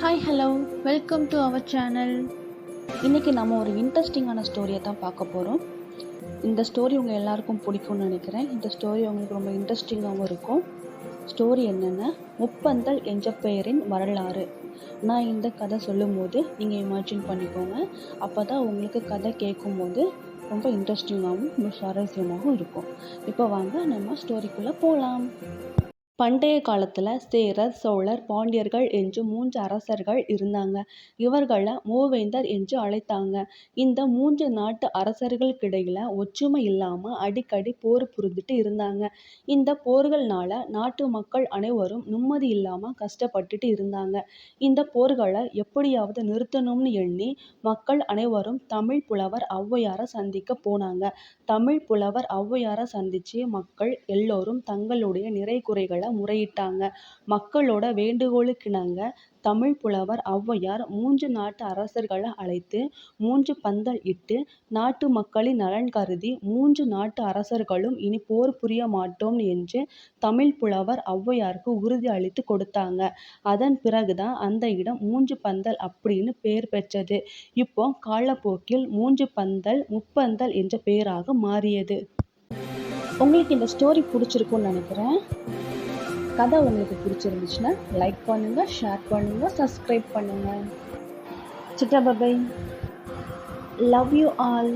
Hi hello welcome to our channel இன்றைக்கி நம்ம ஒரு இன்ட்ரெஸ்டிங்கான ஸ்டோரியை தான் பார்க்க போகிறோம் இந்த ஸ்டோரி உங்கள் எல்லாருக்கும் பிடிக்கும்னு நினைக்கிறேன். இந்த ஸ்டோரி உங்களுக்கு ரொம்ப இன்ட்ரெஸ்டிங்காகவும் இருக்கும். ஸ்டோரி என்னென்னா முப்பந்தல் என்ற பெயரின் வரலாறு. நான் இந்த கதை சொல்லும்போது நீங்கள் இமேஜின் பண்ணிக்கோங்க. அப்போ தான் உங்களுக்கு கதை கேட்கும்போது ரொம்ப இன்ட்ரெஸ்டிங்காகவும் ரொம்ப சுவாரஸ்யமாகவும் இருக்கும். இப்போ வாங்க நம்ம ஸ்டோரிக்குள்ளே போகலாம் பண்டைய காலத்தில் சேரர் சோழர் பாண்டியர்கள் என்று மூன்று அரசர்கள் இருந்தாங்க. இவர்களை மூவேந்தர் என்று அழைத்தாங்க. இந்த மூன்று நாட்டு அரசர்களுக்கிடையில் ஒற்றுமை இல்லாமல் அடிக்கடி போர் புரிந்துட்டு இருந்தாங்க. இந்த போர்கள்னால நாட்டு மக்கள் அனைவரும் நிம்மதி இல்லாமல் கஷ்டப்பட்டுட்டு இருந்தாங்க. இந்த போர்களை எப்படியாவது நிறுத்தணும்னு எண்ணி மக்கள் அனைவரும் தமிழ் புலவர் ஔவையாரை சந்திக்க போனாங்க. தமிழ் புலவர் ஔவையாரை சந்திச்சு மக்கள் எல்லோரும் தங்களுடைய நிறை குறைகளை முறையிட்டாங்க. மக்களோட வேண்டுகோளுக்கிணங்க தமிழ் புலவர் ஔவையார் மூன்று நாட்டு அரசர்களை அழைத்து மூன்று பந்தல் இட்டு நாட்டு மக்களின் நலன் கருதி மூன்று நாட்டு அரசர்களும் இனி போர் புரிய மாட்டோம் என்று தமிழ் புலவர் ஔவையாருக்கு உறுதி அளித்து கொடுத்தாங்க. அதன் பிறகுதான் அந்த இடம் மூன்று பந்தல் அப்படின்னு பெயர் பெற்றது. இப்போ காலப்போக்கில் மூன்று பந்தல் முப்பந்தல் என்ற பெயராக மாறியது. உங்களுக்கு இந்த ஸ்டோரி பிடிச்சிருக்கும்னு நினைக்கிறேன். கதை உங்களுக்கு பிடிச்சிருந்துச்சுன்னா லைக் பண்ணுங்கள் ஷேர் பண்ணுங்கள் சப்ஸ்கிரைப் பண்ணுங்கள் சிட்டா பபை லவ் யூ ஆல்